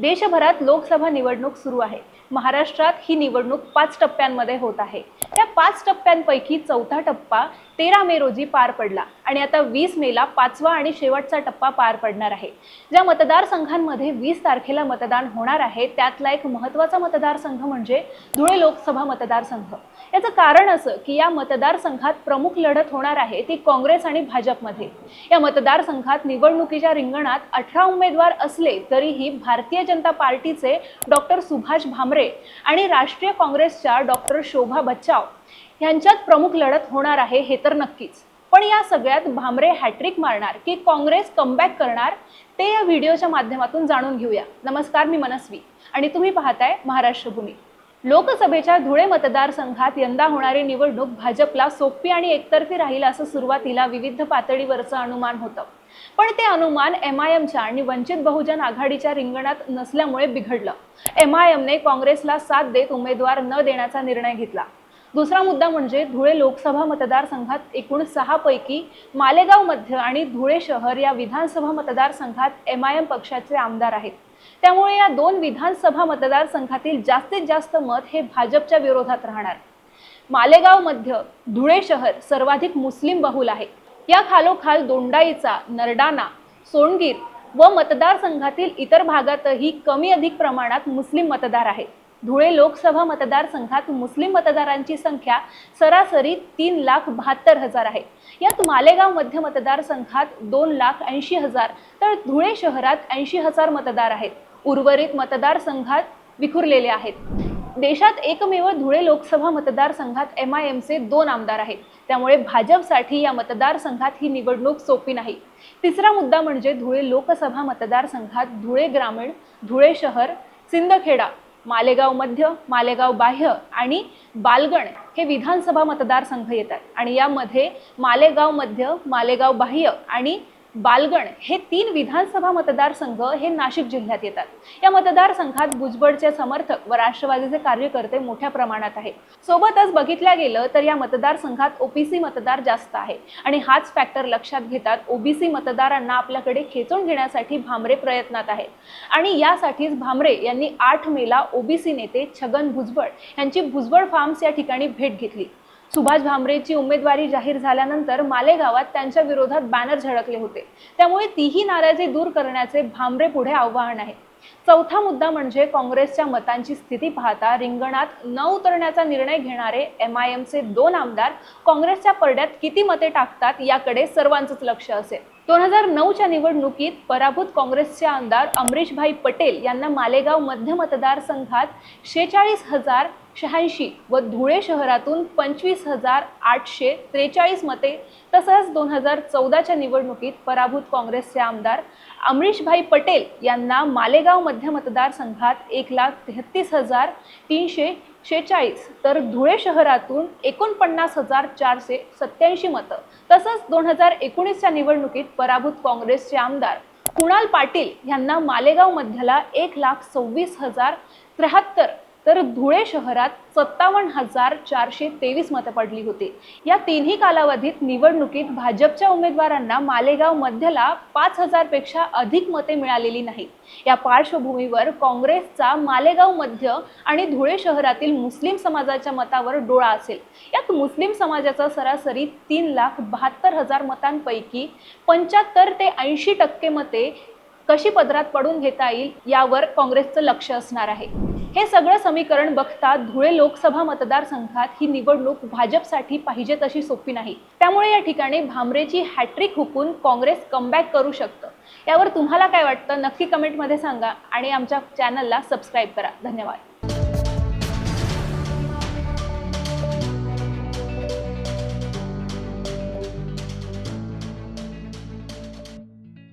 देशभरात लोकसभा निवडणूक सुरू आहे. महाराष्ट्रात ही निवडणूक पाच टप्प्यांमध्ये होत आहे. त्या पाच टप्प्यांपैकी चौथा टप्पा तेरा मे रोजी पार पडला आणि आता वीस मेला पाचवा आणि शेवटचा टप्पा पार पडणार आहे. ज्या मतदारसंघांमध्ये वीस तारखेला मतदान होणार आहे त्यातला एक महत्त्वाचा मतदारसंघ म्हणजे धुळे लोकसभा मतदारसंघ. याचं कारण असं की या मतदारसंघात प्रमुख लढत होणार आहे ती काँग्रेस आणि भाजपमध्ये. या मतदारसंघात निवडणुकीच्या रिंगणात अठरा उमेदवार असले तरीही भारतीय जनता पार्टीचे डॉक्टर सुभाष भामरे आणि राष्ट्रीय काँग्रेसच्या डॉक्टर शोभा बच्चाव यांच्यात प्रमुख लढत होणार आहे हे तर नक्कीच. पण या सगळ्यात भामरे हॅट्रिक मारणार की काँग्रेस कमबॅक करणार ते या व्हिडिओच्या माध्यमातून जाणून घेऊया. नमस्कार मी मनस्वी. आणि तुम्ही पाहताय महाराष्ट्र भूमी लोकसभेच्या धुळे मतदारसंघात यंदा होणारी निवडणूक भाजपला सोपी आणि एकतर्फी राहील असं सुरुवातीला विविध पातळीवरचं अनुमान होतं. पण ते अनुमान एम आय एमच्या आणि वंचित बहुजन आघाडीच्या रिंगणात नसल्यामुळे बिघडलं. एम आय एमने काँग्रेसला साथ देत उमेदवार न देण्याचा निर्णय घेतला. दुसरा मुद्दा म्हणजे धुळे लोकसभा मतदारसंघात एकूण सहा पैकी मालेगाव मध्य आणि धुळे शहर या विधानसभा मतदारसंघात एम आय एम पक्षाचे आमदार आहेत. त्यामुळे या दोन विधानसभा मतदारसंघातील जास्तीत जास्त मत हे भाजपच्या विरोधात राहणार. मालेगाव मध्य धुळे शहर सर्वाधिक मुस्लिम बहुल आहे. या खालोखाल दोंडाईचा नरडाणा सोनगीर व मतदारसंघातील इतर भागातही कमी अधिक प्रमाणात मुस्लिम मतदार आहेत. धुळे लोकसभा मतदारसंघात मुस्लिम मतदारांची संख्या सरासरी तीन लाख बहात्तर हजार आहे. यात मालेगाव मध्य मतदारसंघात दोन लाख ऐंशी हजार तर धुळे शहरात ऐंशी हजार मतदार आहेत. उर्वरित मतदारसंघात विखुरलेले आहेत. देशात एकमेव धुळे लोकसभा मतदारसंघात एम आय एमचे दोन आमदार आहेत. त्यामुळे भाजपसाठी या मतदारसंघात ही निवडणूक सोपी नाही. तिसरा मुद्दा म्हणजे धुळे लोकसभा मतदारसंघात धुळे ग्रामीण धुळे शहर सिंदखेडा मालेगाव मध्य मालेगाव बाह्य आणि बालगण हे विधानसभा मतदारसंघ येतात. आणि यामध्ये मालेगाव मध्य मालेगाव बाह्य आणि बालगण हे तीन विधानसभा मतदारसंघ हे नाशिक जिल्ह्यात येतात. या मतदारसंघात भुजबळचे समर्थक व राष्ट्रवादीचे कार्यकर्ते मोठ्या प्रमाणात आहेत. सोबतच बघितल्या गेलं तर या मतदारसंघात ओबीसी मतदार जास्त आहे. आणि हाच फॅक्टर लक्षात घेतात ओबीसी मतदारांना आपल्याकडे खेचून घेण्यासाठी भामरे प्रयत्नात आहेत. आणि यासाठीच भामरे यांनी आठ मेला ओबीसी नेते छगन भुजबळ यांची भुजबळ फार्म्स या ठिकाणी भेट घेतली. सुभाष भामरेची उमेदवारी जाहीर झाल्यानंतर मालेगावात त्यांच्या विरोधात बॅनर झळकले होते. त्यामुळे तीही नाराजी दूर करण्याचे भामरे पुढे आव्हान आहे. चौथा मुद्दा म्हणजे काँग्रेसच्या मतांची स्थिती पाहता रिंगणात न उतरण्याचा निर्णय घेणारे एम आय एमचे दोन आमदार काँग्रेसच्या पडद्यात किती मते टाकतात याकडे सर्वांचंच लक्ष असेल. दोन हजार नऊच्या निवडणुकीत पराभूत काँग्रेसचे आमदार अमरीशभाई पटेल यांना मालेगाव मध्य मतदारसंघात शेहेचाळीस हजार शहाऐंशी व धुळे शहरातून पंचवीस हजार आठशे त्रेचाळीस मते तसंच दोन हजार चौदाच्या निवडणुकीत पराभूत काँग्रेसचे आमदार अमरीशभाई पटेल यांना मालेगाव मध्य मतदारसंघात एक लाख तेहतीस हजार तीनशे शेचाळीस तर धुळे शहरातून एकोणपन्नास हजार चारशे सत्याऐंशी मतं तसंच दोन हजार एकोणीसच्या निवडणुकीत पराभूत काँग्रेसचे आमदार कुणाल पाटील यांना मालेगाव मध्यला एक लाख सव्वीस हजार त्र्याहत्तर तर धुळे शहरात सत्तावन्न हजार चारशे तेवीस मतं पडली होती. या तिन्ही कालावधीत निवडणुकीत भाजपच्या उमेदवारांना मालेगाव मध्यला पाच हजारपेक्षा अधिक मते मिळालेली नाहीत. या पार्श्वभूमीवर काँग्रेसचा मालेगाव मध्य आणि धुळे शहरातील मुस्लिम समाजाच्या मतावर डोळा असेल. यात मुस्लिम समाजाचा सरासरी तीन लाख बहात्तर हजार मतांपैकी पंच्याहत्तर ते ऐंशी टक्के मते कशी पदरात पडून घेता येईल यावर काँग्रेसचं लक्ष असणार आहे. हे सगळं समीकरण बघता धुळे लोकसभा मतदारसंघात ही निवडणूक भाजपसाठी पाहिजे तशी सोपी नाही. त्यामुळे या ठिकाणी भामरेची हॅट्रिक हुकून काँग्रेस कमबॅक करू शकतं. यावर तुम्हाला काय वाटतं? नक्की कमेंटमध्ये सांगा आणि आमच्या चॅनलला सबस्क्राईब करा. धन्यवाद.